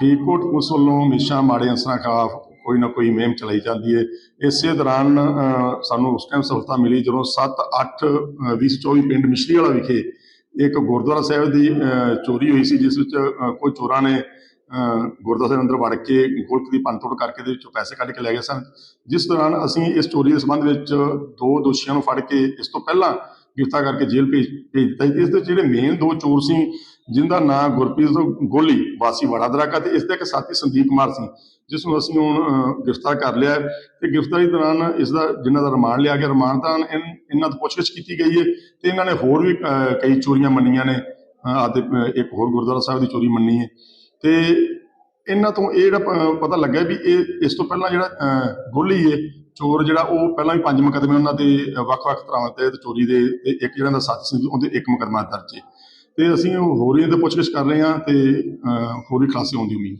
Faridkot police ਵੱਲੋਂ ਹਮੇਸ਼ਾ ਮਾੜੇ ਅਨਸਰਾਂ ਖਿਲਾਫ ਕੋਈ ਨਾ ਕੋਈ ਮੁਹਿੰਮ ਚਲਾਈ ਜਾਂਦੀ ਹੈ। ਇਸੇ ਦੌਰਾਨ ਸਾਨੂੰ ਉਸ ਟਾਈਮ ਸਫਲਤਾ ਮਿਲੀ ਜਦੋਂ 7 8 2024 ਪਿੰਡ ਮਿਸ਼ਰੀ ਵਾਲਾ ਵਿਖੇ ਇੱਕ ਗੁਰਦੁਆਰਾ ਸਾਹਿਬ ਦੀ ਚੋਰੀ ਹੋਈ ਸੀ ਜਿਸ ਵਿੱਚ ਅ, ਕੋਈ ਚੋਰਾਂ ਨੇ ਗੁਰਦੁਆਰਾ ਸਾਹਿਬ ਅੰਦਰ ਵੜ ਕੇ ਗੋਲਕ ਦੀ ਭੰਨਤੋੜ ਕਰਕੇ ਦੇ ਵਿੱਚੋਂ ਪੈਸੇ ਕੱਢ ਕੇ ਲੈ ਗਏ ਸਨ। ਜਿਸ ਦੌਰਾਨ ਅਸੀਂ ਇਸ ਚੋਰੀ ਦੇ ਸੰਬੰਧ ਵਿੱਚ ਦੋ ਦੋਸ਼ੀਆਂ ਨੂੰ ਫੜ ਕੇ ਇਸ ਤੋਂ ਪਹਿਲਾਂ ਗ੍ਰਿਫਤਾਰ ਕਰਕੇ ਜੇਲ੍ਹ ਭੇਜ ਭੇਜ ਦਿੱਤਾ। ਇਸ ਦੇ ਜਿਹੜੇ ਮੇਨ ਦੋ ਚੋਰ ਸੀ ਜਿੰਦਾ ਨਾਂ ਗੁਰਪ੍ਰੀਤ ਗੋਲੀ ਵਾਸੀ ਵੜਾ ਦਰਾਕਾ ਤੇ ਇਸ ਦਾ ਇੱਕ ਸਾਥੀ ਸੰਦੀਪ ਕੁਮਾਰ ਸੀ ਜਿਸ ਨੂੰ ਅਸੀਂ ਹੁਣ ਗ੍ਰਿਫਤਾਰ ਕਰ ਲਿਆ ਹੈ ਤੇ ਗ੍ਰਿਫਤਾਰੀ ਦੌਰਾਨ ਇਸ ਦਾ ਜਿਨ੍ਹਾਂ ਦਾ ਰਿਮਾਂਡ ਲਿਆ ਗਿਆ ਰਿਮਾਂਡ ਤਾਂ ਇਹਨਾਂ ਤੋਂ ਪੁੱਛਗਿੱਛ ਕੀਤੀ ਗਈ ਹੈ ਤੇ ਇਹਨਾਂ ਨੇ ਹੋਰ ਵੀ ਕਈ ਚੋਰੀਆਂ ਮੰਨੀਆਂ ਨੇ ਅਤੇ ਇੱਕ ਹੋਰ ਗੁਰਦੁਆਰਾ ਸਾਹਿਬ ਦੀ ਚੋਰੀ ਮੰਨੀ ਹੈ ਤੇ ਇਹਨਾਂ ਤੋਂ ਇਹ ਜਿਹੜਾ ਪਤਾ ਲੱਗਾ ਵੀ ਇਹ ਇਸ ਤੋਂ ਪਹਿਲਾਂ ਜਿਹੜਾ ਅ, ਗੋਲੀ ਹੈ ਚੋਰ ਜਿਹੜਾ ਉਹ ਪਹਿਲਾਂ ਵੀ ਪੰਜ ਮੁਕੱਦਮੇ ਉਹਨਾਂ ਦੇ ਵੱਖ-ਵੱਖ ਤਰ੍ਹਾਂ ਤੇ ਚੋਰੀ ਦੇ ਇੱਕ ਜਿਹੜਾ ਦਾ ਸੱਚ ਸੀ ਉਹਦੇ ਇੱਕ ਮੁਕੱਦਮਾ ਦਰਜ ਹੈ। ਤੇ ਅਸੀਂ ਹੋਰ ਵੀ ਇਹਦੇ ਪੁੱਛਗਿੱਛ ਕਰ ਰਹੇ ਹਾਂ ਤੇ ਅ, ਹੋਰ ਵੀ ਖੁਲਾਸੇ ਆਉਣ ਦੀ ਉਮੀਦ।